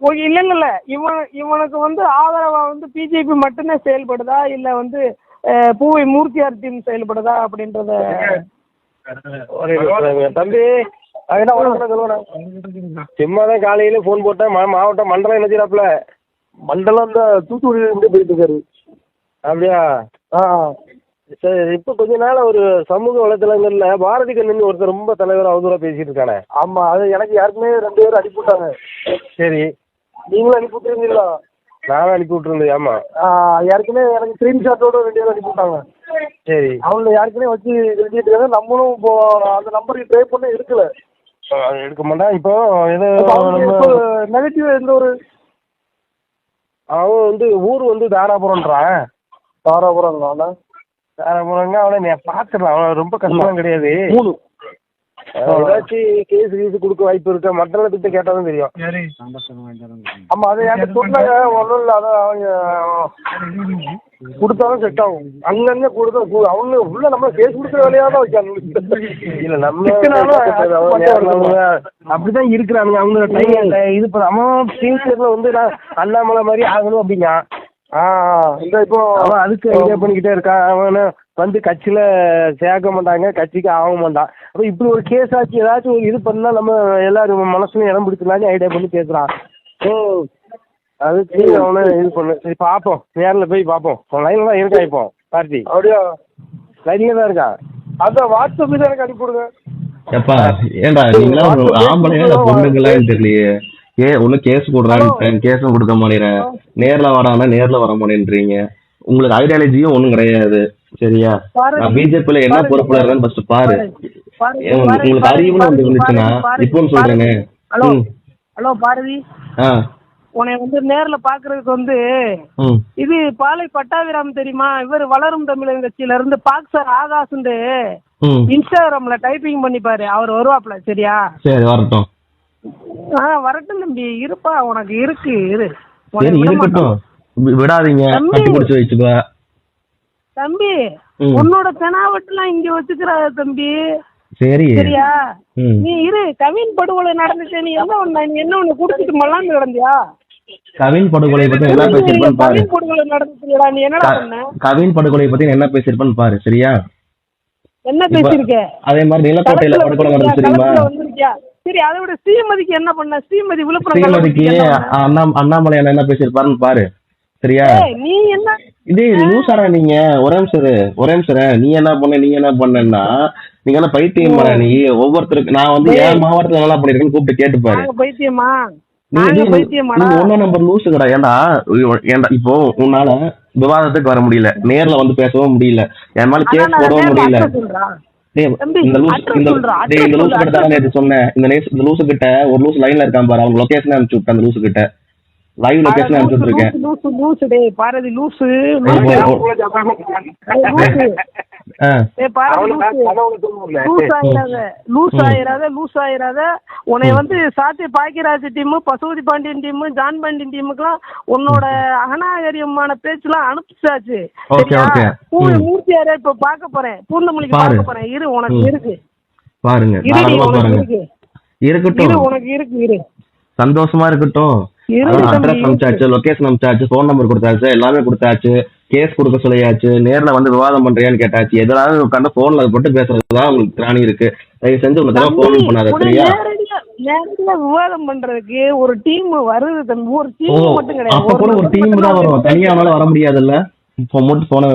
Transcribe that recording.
Okay இல்ல இல்ல இல்ல இவன் இவனுக்கு வந்து ஆதரவா வந்து பிஜேபி மட்டும்தான் செயல்படுதா? இல்ல வந்து பூவை மூர்த்தியார் டீம் செயல்படுதா அப்படின்றத? தம்பி அது என்ன உனக்கு சொல்லுவேன் சும்மா தான் காலையில ஃபோன் போட்டேன். மாவட்டம் மண்டலம் என்ன செய்யறாப்புல மண்டலம் இந்த தூத்துக்குடியில இருந்து போயிட்டு இருக்காரு. அப்படியா? ஆ சரி இப்போ கொஞ்ச நாள் ஒரு சமூக வலைத்தளங்கள்ல பாரதி கண்ணன் ஒருத்தர் ரொம்ப தலைவர் அவதூறா பேசிட்டு இருக்கானே. ஆமா அது எனக்கு யாருக்குமே ரெண்டு பேரும் அனுப்பி விட்டாங்க சரி. நீங்களும் அனுப்பி விட்டுருந்தீங்களா? நானும் அனுப்பி விட்டுருந்தேன் ஆமா. யாருக்குமே எனக்கு ஸ்க்ரீன்ஷாட்டோட ரெண்டு பேரும் அனுப்பி விட்டாங்க. சரி. அவங்கள யாருக்குமே வச்சு எழுதிட்டு இருக்காங்க நம்மளும் இப்போ அந்த நம்பருக்கு ட்ரை பண்ண எடுக்கல. எடுக்க மாட்டான் இப்போ நெகட்டிவ் எந்த ஒரு அவன் வந்து ஊர் வந்து தாராபுரம்ன்றான் தாராபுரம் தாராபுரங்க அவனை பார்த்துடலாம். அவன் ரொம்ப கஷ்டம் கிடையாது. மூணு. ஏதாச்சும் கேஸ் கீஸ் கொடுக்க வாய்ப்பு இருக்கா? மண்டலத்திட்ட கேட்டாலும் தெரியும். ஆமா அதை சொன்னாங்க ஒன்றும் இல்லை அதான் அவங்க கொடுத்தாலும் செட் ஆகும். அங்கங்க கொடுத்தா அவங்க உள்ள நம்ம கேஸ் கொடுக்குற வேலையா தான் வைக்காங்க இல்ல நம்ம அப்படிதான் இருக்கிறானுங்க. அவங்க இது அவன் ஃபியூச்சர்ல வந்து நான் அண்ணாமலை மாதிரி ஆகணும் அப்படிங்க ஆ இந்த இப்போ அவன் அதுக்கு ஐடியா பண்ணிக்கிட்டே இருக்கான் அவனை வந்து கட்சியில சேர்க்க மாட்டாங்க கட்சிக்கு ஆக மாட்டான் அப்ப இப்படி ஒரு கேஸ் ஆச்சு ஏதாச்சும் ஒரு இது பண்ணா நம்ம எல்லாரும் மனசுலயும் இடம் பிடிக்கலான்னு ஐடியா பண்ணி பேசுறான் ம் அதுக்கு அவனை இது பண்ணு. சரி பார்ப்போம் நேர்ல போய் பார்ப்போம் அவன் லைன்ல தான் இருக்கான் இப்போ? பார்த்தி. அப்படியா? லைன்ல தான் இருக்கான் அதான் வாட்ஸ்அப் தான் எனக்கு அனுப்பிவிடுங்க. எப்பா ஏன்டா நீங்களா ஒரு ஆம்பளையா இல்ல பொண்ணுங்களா தெரியலையே. ஏ ஒன்னும் கேஸ் கொடுறான்னு கேஸும் கொடுக்க மாட்டேறேன் நேர்ல வரானா நேர்ல வர மாட்டேன்றீங்க. உங்களுக்கு ஐடியாலஜியும் ஒண்ணும் கிடையாது சரியா? நான் பிஜேபியில என்ன பொறுப்புல இருக்கேன்னு ஃபர்ஸ்ட் பாரு. உங்களுக்கு- அறிவுன்னு வந்து இருந்துச்சுன்னா இப்போன்னு. சொல்றேனே. ஹலோ. ஹலோ பாரதி. ஆ. உன்னை வந்து நேர்ல பாக்குறதுக்கு வந்து இது பாலை பட்டாபிராம் தெரியுமா? இவர் வளரும் தமிழர் கட்சியில இருந்து பாக்ஸர் ஆகாஷ்ண்டு இன்ஸ்டாகிராம்ல டைப்பிங் பண்ணி பாரு. அவர் வருவாப்ல சரியா? சரி வரட்டும். ஆ வரட்டும் தம்பி. இருப்பா. உனக்கு இருக்கு. இரு. சரி இருக்கட்டும். விடாதீங்க. தம்பி. கட்டி பிடிச்சி வச்சுக்கோ. தம்பி. உன்னோட தெனாவட்டுலாம் இங்க வச்சுக்கிறாத தம்பி. சரி. சரியா? நீ இரு. கவின் படுகொலை நடந்துச்சு. நீ என்ன பண்ண நீ என்ன ஒண்ணு குடிச்சிட்டு மல்லாந்து கிடந்தியா? கவின் படுகொலை பத்தி என்ன பேசியிருப்பான்னு பாரு. கவின் படுகொலை நடந்துச்சுடா? நீ என்னடா பண்ண? கவின் படுகொலை பத்தி என்ன பேசியிருப்பான்னு பாரு. சரியா? என்ன இப்ப பேசியிருக்க? அதே மாதிரி நிலக்கோட்டையில படுகொலை? நடந்துச்சு தெரியுமா? சரி அதை விட ஸ்ரீமதிக்கு என்ன பண்ண? ஸ்ரீமதி விழுப்புரம் ஸ்ரீமதிக்கு? அண்ணா அண்ணாமலை அண்ணா என்ன பேசியிருப்பாருன்னு பாரு சரியா? நீ என்ன? இது லூசாரா நீங்க. ஒரே நிமிஷம் ஒரே நிமிஷம். நீ என்ன பண்ண நீ என்ன பண்ணன்னா நீங்க என்ன பைத்தியம் பண்ண நீ ஒவ்வொருத்தருக்கு நான் வந்து என் மாவட்டத்துல நல்லா பண்ணிருக்கேன்னு கூப்பிட்டு கேட்டுப்பாரு பைத்தியமா? நம்பர் லூசு கடா ஏன்டா ஏன்டா இப்போ உன்னால விவாதத்துக்கு வர முடியல. நேர்ல வந்து பேசவும் முடியல. என் மேல கேஸ் போடவும் முடியல. இந்த லூசு கிட்ட தான் நேத்து சொன்னேன். இந்த இந்த லூசு கிட்ட ஒரு லூசு லைன்ல இருக்கான் பாரு. அவங்க லொகேஷன் அனுப்பிச்சு விட்டேன் அந்த லூசு கிட்ட. லைவ் லொகேஷன் அனுப்பிச்சு விட்டுருக்கேன் லூசு, லூசு, டேய், பாரதி லூசு லூஸ் ஆயிராத லூஸ் ஆயிராத லூஸ் ஆயிராத உன்னை வந்து சாத்தி Bhagyaraj team Pasupathi Pandian team John Pandian டீமுக்குலாம் உன்னோட அகநாகரியமான பேச்சுலாம் அனுப்பிச்சாச்சு. மூர்த்தியாரே இப்ப பார்க்க போறேன். பாரு. பார்க்க போறேன். இரு உனக்கு. இருக்கு. பாருங்க இருக்கட்டும். உனக்கு இருக்கு இரு. சந்தோஷமா இருக்கட்டும். அட்ரஸ் அனுப்பிச்சாச்சு லொகேஷன் அனுப்பிச்சாச்சு ஃபோன் நம்பர் கொடுத்தாச்சு எல்லாமே கொடுத்தாச்சு. கேஸ் கொடுக்க சொல்லியாச்சு நேர்ல வந்து விவாதம் பண்றியான்னு கேட்டாச்சு. எதாவது உட்காந்து போன்ல போட்டு பேசுறதுதான் உங்களுக்கு திராணி இருக்கு. தயவு செஞ்சு ஒரு தடவை ஃபோன் பண்ணாத சரியா? நேரடியா விவாதம் பண்றதுக்கு ஒரு டீம் வருது தம்பி. ஒரு டீம் மட்டும் கிடையாது. அப்ப கூட ஒரு டீம் தான் வரும். தனியா அவனால வர முடியாதுல்ல? இப்போ மட்டும் போன